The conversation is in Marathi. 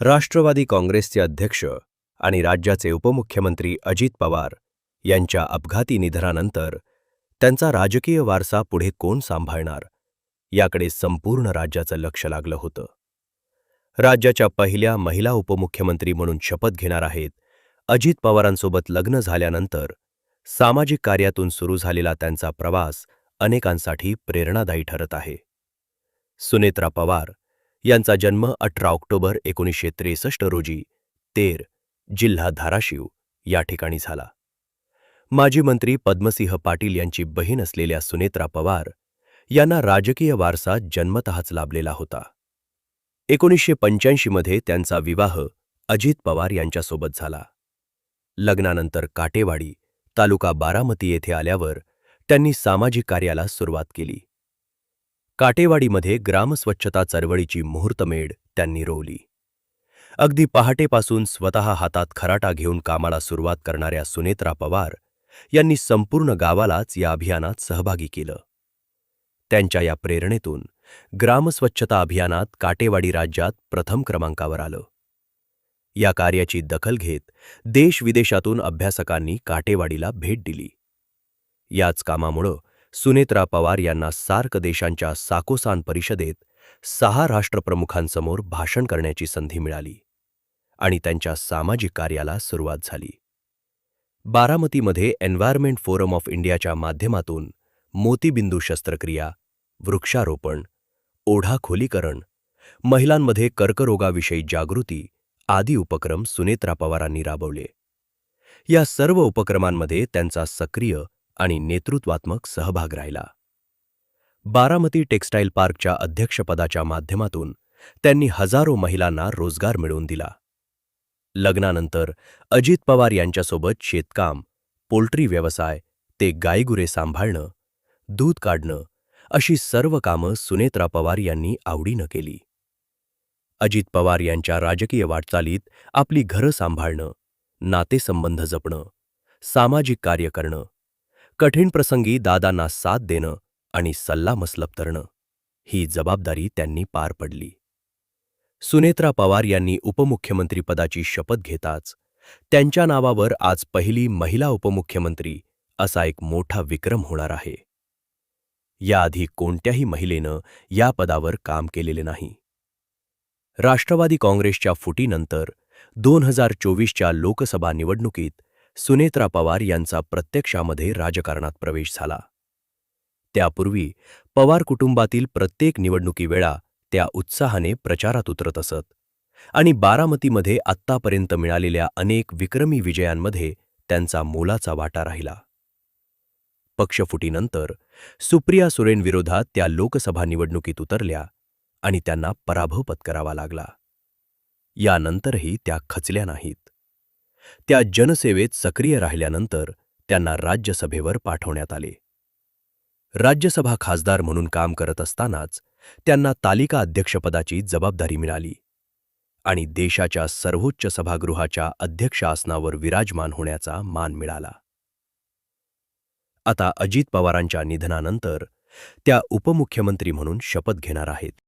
राष्ट्रवादी काँग्रेसचे अध्यक्ष आणि राज्याचे उपमुख्यमंत्री अजित पवार यांच्या अपघाती निधनानंतर त्यांचा राजकीय वारसा पुढे कोण सांभाळणार याकडे संपूर्ण राज्याचं लक्ष लागलं होतं. राज्याच्या पहिल्या महिला उपमुख्यमंत्री म्हणून शपथ घेणार आहेत अजित पवारांसोबत लग्न झाल्यानंतर सामाजिक कार्यातून सुरू झालेला त्यांचा प्रवास अनेकांसाठी प्रेरणादायी ठरत आहे. सुनेत्रा पवार यांचा जन्म अठरा ऑक्टोबर एकोणीसशे त्रेसष्ट रोजी तेर जिल्हा धाराशिव या ठिकाणी झाला. माजी मंत्री पद्मसिंह पाटील यांची बहीण असलेल्या सुनेत्रा पवार यांना राजकीय वारसा जन्मतःच लाभलेला होता. एकोणीसशे पंच्याऐंशीमध्ये त्यांचा विवाह अजित पवार यांच्यासोबत झाला. लग्नानंतर काटेवाडी तालुका बारामती येथे आल्यावर त्यांनी सामाजिक कार्याला सुरुवात केली. काटेवाडीमध्ये ग्रामस्वच्छता चळवळीची मुहूर्तमेढ त्यांनी रोवली. अगदी पहाटेपासून स्वतः हातात खराटा घेऊन कामाला सुरुवात करणाऱ्या सुनेत्रा पवार यांनी संपूर्ण गावालाच या अभियानात सहभागी केलं. त्यांच्या या प्रेरणेतून ग्रामस्वच्छता अभियानात काटेवाडी राज्यात प्रथम क्रमांकावर आलं. या कार्याची दखल घेत देश विदेशातून अभ्यासकांनी काटेवाडीला भेट दिली. याच कामामुळं सुनेत्रा पवार यांना सार्क देशांच्या साकोसान परिषदेत सहा राष्ट्रप्रमुखांसमोर भाषण करण्याची संधी मिळाली आणि त्यांच्या सामाजिक कार्याला सुरुवात झाली. बारामतीमध्ये एन्व्हायरमेंट फोरम ऑफ इंडियाच्या माध्यमातून मोतीबिंदू शस्त्रक्रिया वृक्षारोपण ओढा खोलीकरण महिलांमध्ये कर्करोगाविषयी जागृती आदी उपक्रम सुनेत्रा पवारांनी राबवले. या सर्व उपक्रमांमध्ये त्यांचा सक्रिय आणि नेतृत्वात्मक सहभाग राहिला. बारामती टेक्स्टाईल पार्कच्या अध्यक्षपदाच्या माध्यमातून त्यांनी हजारो महिलांना रोजगार मिळवून दिला. लग्नानंतर अजित पवार यांच्यासोबत शेतकाम पोल्ट्री व्यवसाय ते गायगुरे सांभाळणं दूध काढणं अशी सर्व कामं सुनेत्रा पवार यांनी आवडीनं केली. अजित पवार यांच्या राजकीय वाटचालीत आपली घरं सांभाळणं नातेसंबंध जपणं सामाजिक कार्य करणं कठीण प्रसंगी दादांना साथ देणं आणि सल्लामसलब करणं ही जबाबदारी त्यांनी पार पडली. सुनेत्रा पवार यांनी उपमुख्यमंत्रीपदाची शपथ घेताच त्यांच्या नावावर आज पहिली महिला उपमुख्यमंत्री असा एक मोठा विक्रम होणार आहे. याआधी कोणत्याही महिलेनं या पदावर काम केलेले नाही. राष्ट्रवादी काँग्रेसच्या फुटीनंतर दोन हजार चोवीसच्या लोकसभा निवडणुकीत सुनेत्रा पवार यांचा प्रत्यक्षामध्ये राजकारणात प्रवेश झाला. त्यापूर्वी पवार कुटुंबातील प्रत्येक निवडणुकीवेळा त्या उत्साहाने प्रचारात उतरत असत आणि बारामतीमध्ये आत्तापर्यंत मिळालेल्या अनेक विक्रमी विजयांमध्ये त्यांचा मोलाचा वाटा राहिला. पक्षफुटीनंतर सुप्रिया सुरेनविरोधात त्या लोकसभा निवडणुकीत उतरल्या आणि त्यांना पराभव पत्करावा लागला. यानंतरही त्या खचल्या नाहीत. त्या जनसेवेत सक्रिय राहिल्यानंतर त्यांना राज्यसभेवर पाठवण्यात आले. राज्यसभा खासदार म्हणून काम करत असतानाच त्यांना तालिका अध्यक्षपदाची जबाबदारी मिळाली आणि देशाच्या सर्वोच्च सभागृहाच्या अध्यक्ष आसनावर विराजमान होण्याचा मान मिळाला. आता अजित पवारांच्या निधनानंतर त्या उपमुख्यमंत्री म्हणून शपथ घेणार आहेत.